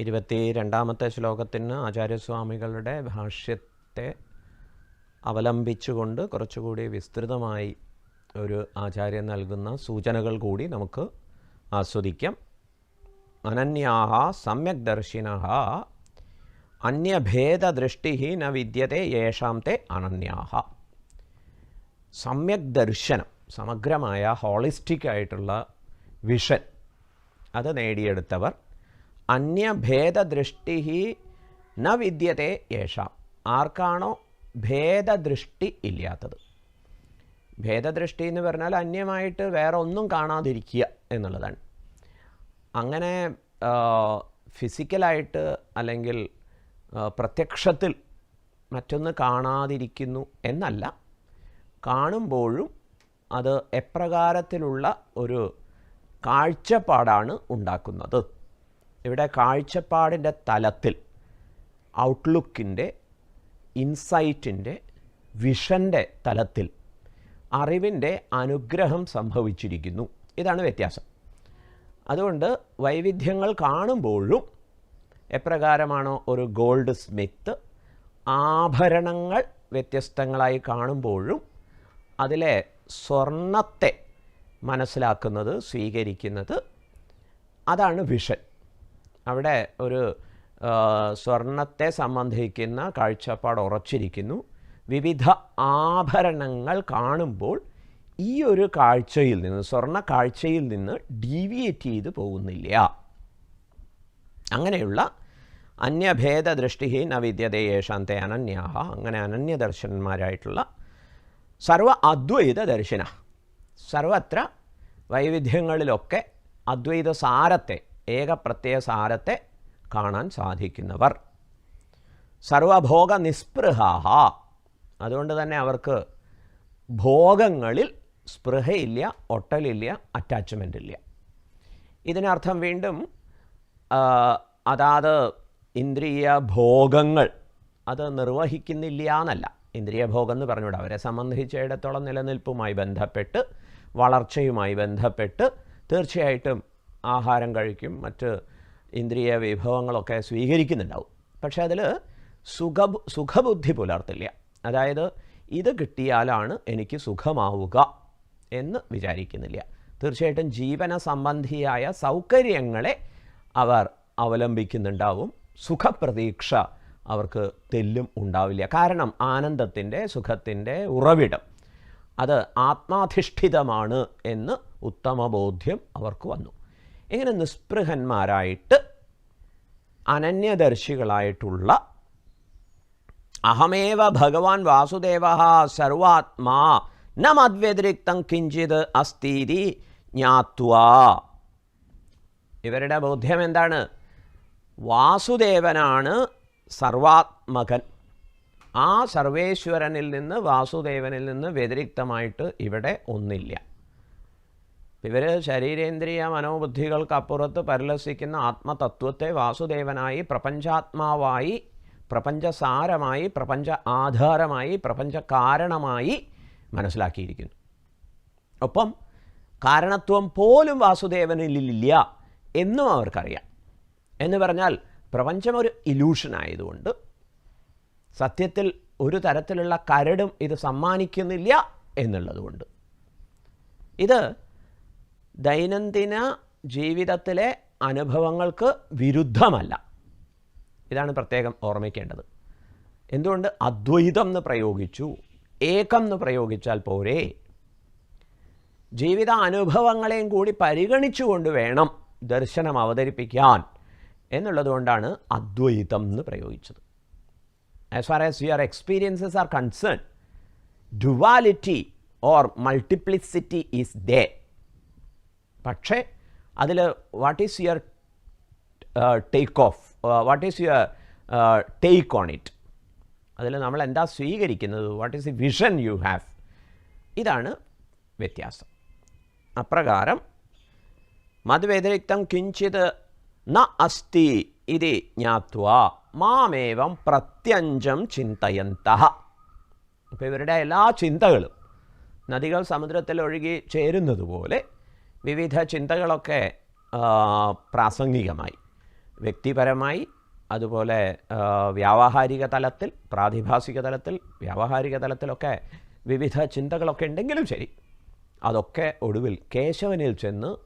ഇരുപത്തി രണ്ടാമത്തെ ശ്ലോകത്തിന് ആചാര്യസ്വാമികളുടെ ഭാഷ്യത്തെ അവലംബിച്ചുകൊണ്ട് കുറച്ചുകൂടി വിസ്തൃതമായി ഒരു ആചാര്യൻ നൽകുന്ന സൂചനകൾ കൂടി നമുക്ക് ആസ്വദിക്കാം. അനന്യാഹ സമ്യക് ദർശിന അന്യഭേദദൃഷ്ടി ന വിദ്യത്തെ യേഷാം തേ അനന്യാഹ. സമ്യക് ദർശനം സമഗ്രമായ ഹോളിസ്റ്റിക് ആയിട്ടുള്ള വിഷൻ അത് നേടിയെടുത്തവർ അന്യഭേദദൃഷ്ടി ന വിദ്യത്തെ യേഷാം. ആർക്കാണോ ഭേദദൃഷ്ടി ഇല്ലാത്തത്? ഭേദദൃഷ്ടി എന്ന് പറഞ്ഞാൽ അന്യമായിട്ട് വേറെ ഒന്നും കാണാതിരിക്കുക എന്നുള്ളതാണ്. അങ്ങനെ ഫിസിക്കലായിട്ട് അല്ലെങ്കിൽ പ്രത്യക്ഷത്തിൽ മറ്റൊന്ന് കാണാതിരിക്കുന്നു എന്നല്ല. കാണുമ്പോഴും അത് എപ്രകാരത്തിലുള്ള ഒരു കാഴ്ചപ്പാടാണ് ഉണ്ടാക്കുന്നത്. ഇവിടെ കാഴ്ചപ്പാടിന്റെ തലത്തിൽ ഔട്ട്ലുക്കിന്റെ ഇൻസൈറ്റിന്റെ വിഷന്റെ തലത്തിൽ അറിവിന്റെ അനുഗ്രഹം സംഭവിച്ചിരിക്കുന്നു. ഇതാണ് വ്യത്യാസം. അതുകൊണ്ട് വൈവിധ്യങ്ങൾ കാണുമ്പോഴും എപ്രകാരമാണോ ഒരു ഗോൾഡ് സ്മിത്ത് ആഭരണങ്ങൾ വ്യത്യസ്തങ്ങളായി കാണുമ്പോഴും അതിലെ സ്വർണത്തെ മനസ്സിലാക്കുന്നത് സ്വീകരിക്കുന്നത് അതാണ് വിഷൻ അവിടെ ഒരു സ്വർണത്തെ സംബന്ധിക്കുന്ന കാഴ്ചപ്പാട് ഉറച്ചിരിക്കുന്നു. വിവിധ ആഭരണങ്ങൾ കാണുമ്പോൾ ഈ ഒരു കാഴ്ചയിൽ നിന്ന് സ്വർണ കാഴ്ചയിൽ നിന്ന് ഡീവിയേറ്റ് ചെയ്ത് പോകുന്നില്ല. അങ്ങനെയുള്ള അന്യഭേദ ദൃഷ്ടി ന വിദ്യതേ യേശാന്തെ അനന്യാഹ അങ്ങനെ അനന്യദർശനന്മാരായിട്ടുള്ള സർവ അദ്വൈത ദർശന സർവത്ര വൈവിധ്യങ്ങളിലൊക്കെ അദ്വൈത സാരത്തെ ഏകപ്രത്യയ സാരത്തെ കാണാൻ സാധിക്കുന്നവർ. സർവഭോഗ നിസ്പൃഹാഹ അതുകൊണ്ട് തന്നെ അവർക്ക് ഭോഗങ്ങളിൽ സ്പൃഹയില്ല ഒട്ടലില്ല അറ്റാച്ച്മെന്റ് ഇല്ല ഇതിനർത്ഥം വീണ്ടും അതാത് ഇന്ദ്രിയ ഭോഗങ്ങൾ അത് നിർവഹിക്കുന്നില്ല എന്നല്ല. ഇന്ദ്രിയ ഭോഗം എന്ന് പറഞ്ഞുകൂടെ. അവരെ സംബന്ധിച്ചിടത്തോളം നിലനിൽപ്പുമായി ബന്ധപ്പെട്ട് വളർച്ചയുമായി ബന്ധപ്പെട്ട് തീർച്ചയായിട്ടും ആഹാരം കഴിക്കും മറ്റ് ഇന്ദ്രിയ വിഭവങ്ങളൊക്കെ സ്വീകരിക്കുന്നുണ്ടാവും. പക്ഷെ അതിൽ സുഖ സുഖബുദ്ധി പുലർത്തില്ല. അതായത് ഇത് കിട്ടിയാലാണ് എനിക്ക് സുഖമാവുക എന്ന് വിചാരിക്കുന്നില്ല. തീർച്ചയായിട്ടും ജീവന സംബന്ധിയായ സൗകര്യങ്ങളെ അവർ അവലംബിക്കുന്നുണ്ടാവും. സുഖപ്രതീക്ഷ അവർക്ക് തെല്ലും ഉണ്ടാവില്ല. കാരണം ആനന്ദത്തിന്റെ സുഖത്തിന്റെ ഉറവിടം. അത് ആത്മാധിഷ്ഠിതമാണ് എന്ന് ഉത്തമബോധ്യം അവർക്ക് വന്നു. ഇങ്ങനെ നിസ്പൃഹന്മാരായിട്ട് അനന്യദർശികളായിട്ടുള്ള അഹമേവ ഭഗവാൻ വാസുദേവ സർവാത്മാ ന മദ്വ്യതിരിക്തം കിഞ്ചിത് അസ്ഥീതി ജ്ഞാത്വാ. ഇവരുടെ ബോധ്യം എന്താണ്? വാസുദേവനാണ് സർവാത്മകൻ. ആ സർവേശ്വരനിൽ നിന്ന് വാസുദേവനിൽ നിന്ന് വ്യതിരിക്തമായിട്ട് ഇവിടെ ഒന്നില്ല. ഇവർ ശരീരേന്ദ്രിയ മനോബുദ്ധികൾക്കപ്പുറത്ത് പരിലസിക്കുന്ന ആത്മതത്വത്തെ വാസുദേവനായി പ്രപഞ്ചാത്മാവായി പ്രപഞ്ചസാരമായി പ്രപഞ്ച ആധാരമായി പ്രപഞ്ച കാരണമായി മനസ്സിലാക്കിയിരിക്കുന്നു. ഒപ്പം കാരണത്വം പോലും വാസുദേവനിലില്ല എന്നും അവർക്കറിയാം. എന്ന് പറഞ്ഞാൽ പ്രപഞ്ചം ഒരു ഇലൂഷനായതുകൊണ്ട് സത്യത്തിൽ ഒരു തരത്തിലുള്ള കരടും ഇത് സമ്മാനിക്കുന്നില്ല എന്നുള്ളതുകൊണ്ട്. ഇത് ദൈനംദിന ജീവിതത്തിലെ അനുഭവങ്ങൾക്ക് വിരുദ്ധമല്ല. ഇതാണ് പ്രത്യേകം ഓർമ്മിക്കേണ്ടത്. എന്തുകൊണ്ട്? അദ്വൈതം എന്ന് പ്രയോഗിച്ചു. ഏകം എന്ന് പ്രയോഗിച്ചാൽ പോരെ. ജീവിത അനുഭവങ്ങളെയും കൂടി പരിഗണിച്ചുകൊണ്ട് വേണം ദർശനം അവതരിപ്പിക്കാൻ എന്നുള്ളതുകൊണ്ടാണ് അദ്വൈതം എന്ന് പ്രയോഗിച്ചത്. As far as your experiences are concern duality or multiplicity is there പക്ഷേ അതിൽ what is your take of what is your take on it അതിൽ നമ്മൾ എന്താ സ്വീകരിക്കുന്നത്? What is the vision you have ഇതാണ് വ്യത്യാസം. അപ്രകാരം മദ്വ്യതിരിക്തം കിഞ്ചിത് ന അസ്തി ഇത് ജ്ഞാത്വ മാമേവം പ്രത്യഞ്ചം ചിന്തയന്ത. അപ്പോൾ ഇവരുടെ എല്ലാ ചിന്തകളും നദികൾ സമുദ്രത്തിൽ ഒഴുകി ചേരുന്നത് പോലെ വിവിധ ചിന്തകളൊക്കെ പ്രാസംഗികമായി. വ്യക്തിപരമായി അതുപോലെ വ്യാവഹാരിക തലത്തിൽ പ്രാതിഭാസിക തലത്തിൽ വ്യാവഹാരിക തലത്തിലൊക്കെ വിവിധ ചിന്തകളൊക്കെ ഉണ്ടെങ്കിലും ശരി. അതൊക്കെ ഒടുവിൽ കേശവനിൽ ചെന്ന്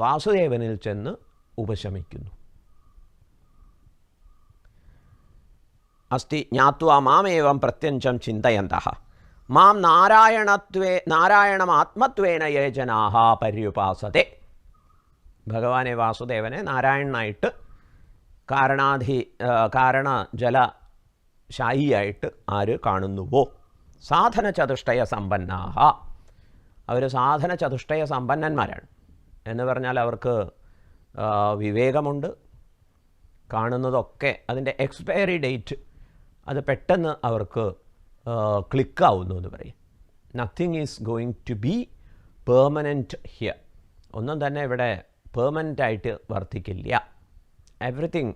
വാസുദേവനിൽ ചെന്ന് ഉപശമിക്കുന്നു. അസ്തി ജ്ഞാത്വാ മാമേവം പ്രത്യഞ്ചം ചിന്തയന്ത. മാം നാരായണത്വേ നാരായണം ആത്മത്വേന യേജനാഹ പര്യുപാസത്തെ. ഭഗവാനെ വാസുദേവനെ നാരായണനായിട്ട് കാരണാധി കാരണ ജല ശായിയായിട്ട് ആര് കാണുന്നുവോ? സാധന ചതുഷ്ടയ സമ്പന്നാഹ. അവർ സാധന ചതുഷ്ടയ സമ്പന്നന്മാരാണ്. എന്ന് പറഞ്ഞാൽ അവർക്ക് വിവേകമുണ്ട്. കാണുന്നതൊക്കെ അതിന്റെ എക്സ്പയറി ഡേറ്റ് അത് പെട്ടെന്ന് അവർക്ക് ക്ലിക്കാവുന്നു എന്ന് പറയും. Nothing is going to be permanent here ഒന്നും തന്നെ ഇവിടെ പെർമനന്റ് ആയിട്ട് വർത്തിക്കില്ല. എവറിത്തിങ്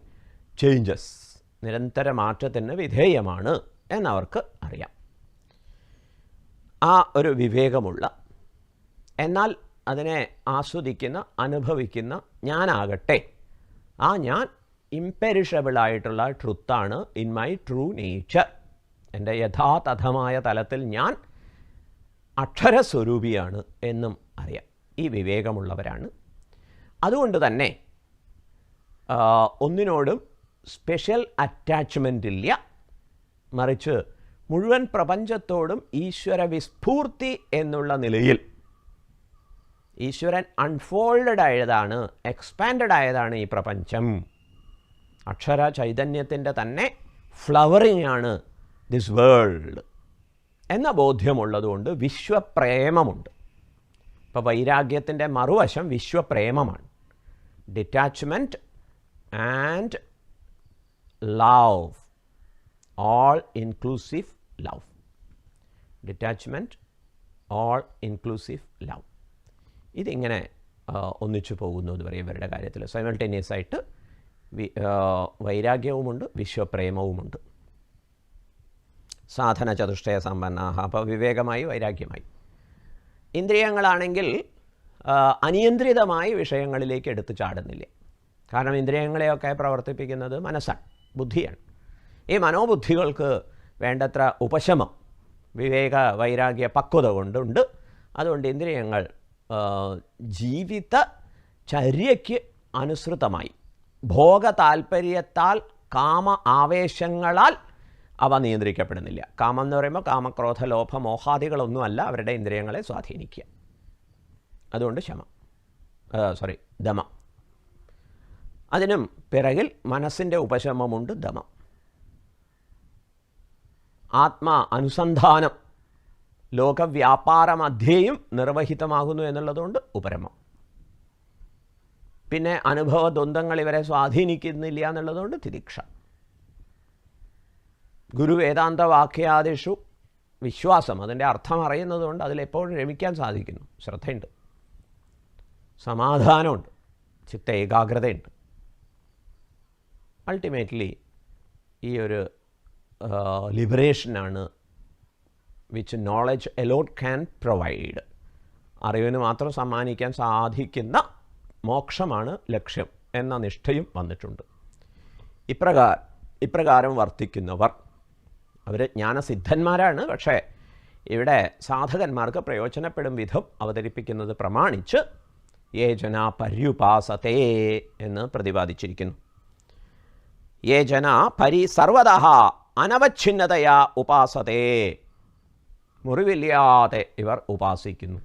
ചേഞ്ചസ് നിരന്തര മാറ്റത്തിന് വിധേയമാണ് എന്നവർക്ക് അറിയാം. ആ ഒരു വിവേകമുള്ള എന്നാൽ അതിനെ ആസ്വദിക്കുന്ന അനുഭവിക്കുന്ന ഞാനാകട്ടെ. ആ ഞാൻ ഇംപെരിഷബിളായിട്ടുള്ള ട്രുത്താണ് ഇൻ മൈ ട്രൂ നേച്ചർ എന്റെ യഥാതഥമായ തലത്തിൽ ഞാൻ അക്ഷരസ്വരൂപിയാണ് എന്നും അറിയാം. ഈ വിവേകമുള്ളവരാണ്. അതുകൊണ്ട് തന്നെ ഒന്നിനോടും സ്പെഷ്യൽ അറ്റാച്ച്മെന്റ് ഇല്ല മറിച്ച് മുഴുവൻ പ്രപഞ്ചത്തോടും ഈശ്വര വിസ്ഫൂർത്തി എന്നുള്ള നിലയിൽ ഈശ്വരൻ അൺഫോൾഡഡ് ആയതാണ് എക്സ്പാൻഡഡ് ആയതാണ് ഈ പ്രപഞ്ചം. അക്ഷര ചൈതന്യത്തിന്റെ തന്നെ ഫ്ലവറിംഗ് ആണ് ദിസ് വേൾഡ് എന്ന ബോധ്യമുള്ളതുകൊണ്ട് വിശ്വപ്രേമമുണ്ട്. ഇപ്പോൾ വൈരാഗ്യത്തിന്റെ മറുവശം വിശ്വപ്രേമമാണ്. Detachment and love all inclusive love detachment all inclusive love ഇതിങ്ങനെ ഒന്നിച്ചു പോകുന്നു എന്ന് പറയും ഇവരുടെ കാര്യത്തിൽ സൈമൾട്ടേനിയസ് ആയിട്ട് വി വൈരാഗ്യവുമുണ്ട് വിശ്വപ്രേമവുമുണ്ട്. സാധന ചതുഷ്ടയ സമ്പന്നാഹ അപ്പോൾ വിവേകമായി വൈരാഗ്യമായി. ഇന്ദ്രിയങ്ങളാണെങ്കിൽ അനിയന്ത്രിതമായി വിഷയങ്ങളിലേക്ക് എടുത്തു ചാടുന്നില്ല? കാരണം ഇന്ദ്രിയങ്ങളെയൊക്കെ പ്രവർത്തിപ്പിക്കുന്നത് മനസ്സാണ് ബുദ്ധിയാണ്. ഈ മനോബുദ്ധികൾക്ക് വേണ്ടത്ര ഉപശമം വിവേക വൈരാഗ്യ പക്വത കൊണ്ടുണ്ട്. അതുകൊണ്ട് ഇന്ദ്രിയങ്ങൾ ജീവിത ചര്യയ്ക്ക് അനുസൃതമായി ഭോഗ താൽപ്പര്യത്താൽ കാമ ആവേശങ്ങളാൽ അവ നിയന്ത്രിക്കപ്പെടുന്നില്ല. കാമം എന്ന് പറയുമ്പോൾ കാമക്രോധ ലോഭ മോഹാദികളൊന്നുമല്ല അവരുടെ ഇന്ദ്രിയങ്ങളെ സ്വാധീനിക്കുക. അതുകൊണ്ട് ക്ഷമ സോറി ദമ. അതിനും പിറകിൽ മനസ്സിന്റെ ഉപശമമുണ്ട് ദമം. ആത്മാ അനുസന്ധാനം ലോകവ്യാപാരമധ്യേയും നിർവഹിതമാകുന്നു എന്നുള്ളതുകൊണ്ട് ഉപരമം. പിന്നെ അനുഭവ ദ്വന്ദ്ങ്ങൾ ഇവരെ സ്വാധീനിക്കുന്നില്ല എന്നുള്ളതുകൊണ്ട് തിരിക്ഷ ഗുരു വേദാന്ത വാക്യാദിഷു വിശ്വാസം അതിന്റെ അർത്ഥം അറിയുന്നത് കൊണ്ട് അതിലെപ്പോഴും രമിക്കാൻ സാധിക്കുന്നു. ശ്രദ്ധയുണ്ട്. സമാധാനമുണ്ട്. ചിത്ത ഏകാഗ്രതയുണ്ട്. അൾട്ടിമേറ്റ്ലി ഈ ഒരു ലിബറേഷനാണ് which knowledge alone can provide. അറിവിന് മാത്രം സമ്മാനിക്കാൻ സാധിക്കുന്ന മോക്ഷമാണ് ലക്ഷ്യം എന്ന നിഷ്ഠയും വന്നിട്ടുണ്ട്. ഇപ്രകാരം ഇപ്രകാരം വർത്തിക്കുന്നവർ അവർ ജ്ഞാനസിദ്ധന്മാരാണ്. പക്ഷേ ഇവിടെ സാധകന്മാർക്ക് പ്രയോജനപ്പെടും വിധം അവതരിപ്പിക്കുന്നത് പ്രമാണിച്ച് യേ ജന പര്യുപാസതേ എന്ന് പ്രതിപാദിച്ചിരിക്കുന്നു. യേ ജന പരി സർവത അനവച്ഛിന്നതയാ ഉപാസതേ മുറിവില്ലാതെ ഇവർ ഉപാസിക്കുന്നു.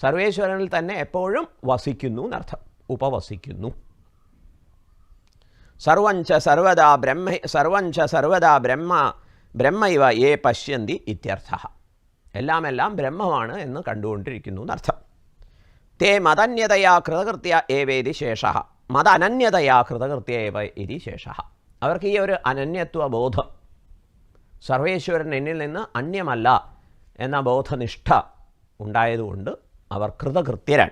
സർവേശ്വരനിൽ തന്നെ എപ്പോഴും വസിക്കുന്നു എന്നർത്ഥം. ഉപവസിക്കുന്നു. സർവഞ്ച സർവദാ ബ്രഹ്മ സർവഞ്ച സർവദാ ബ്രഹ്മ ബ്രഹ്മൈവ ഏ പശ്യന്തി ഇത്യർത്ഥ. എല്ലാം എല്ലാം ബ്രഹ്മമാണ് എന്ന് കണ്ടുകൊണ്ടിരിക്കുന്നു എന്നർത്ഥം. തേ മതന്യതയാ കൃതകൃത്യ ഏവേതി ശേഷ. മതനന്യതയാ കൃതകൃത്യ ഏവ ഇതി ശേഷ. അവർക്ക് ഈ ഒരു അനന്യത്വ ബോധം. സർവേശ്വരൻ എന്നിൽ നിന്ന് അന്യമല്ല എന്ന ബോധനിഷ്ഠ ഉണ്ടായതുകൊണ്ട് അവർ കൃതകൃത്യരാണ്.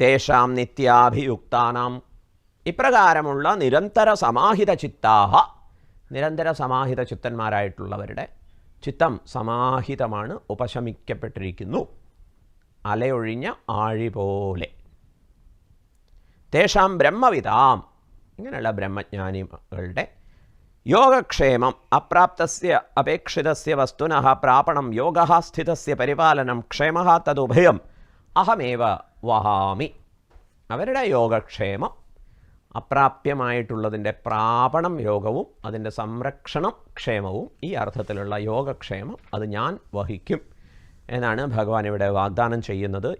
തേഷാം നിത്യാഭിയുക്താനാം. ഇപ്രകാരമുള്ള നിരന്തര സമാഹിത ചിത്താഹ നിരന്തര സമാഹിത ചിത്തന്മാരായിട്ടുള്ളവരുടെ ചിത്തം സമാഹിതമാണ് ഉപശമിക്കപ്പെട്ടിരിക്കുന്നു. അലയൊഴിഞ്ഞ ആഴി പോലെ. തേഷാം ബ്രഹ്മവിതാം ഇങ്ങനെയുള്ള ബ്രഹ്മജ്ഞാനികളുടെ യോഗക്ഷേമം അപ്രാപ്തസ്യ അപേക്ഷിതസ്യ വസ്തുനഃ പ്രാപണം യോഗ സ്ഥിതസ്യ പരിപാലനം ക്ഷേമ തതുഭയം അഹമേവ വഹാമി. അവരുടെ യോഗക്ഷേമം അപ്രാപ്യമായിട്ടുള്ളതിന്റെ പ്രാപണം യോഗവും അതിന്റെ സംരക്ഷണം ക്ഷേമവും ഈ അർത്ഥത്തിലുള്ള യോഗക്ഷേമം അത് ഞാൻ വഹിക്കും എന്നാണ് ഭഗവാൻ ഇവിടെ വാഗ്ദാനം ചെയ്യുന്നത്.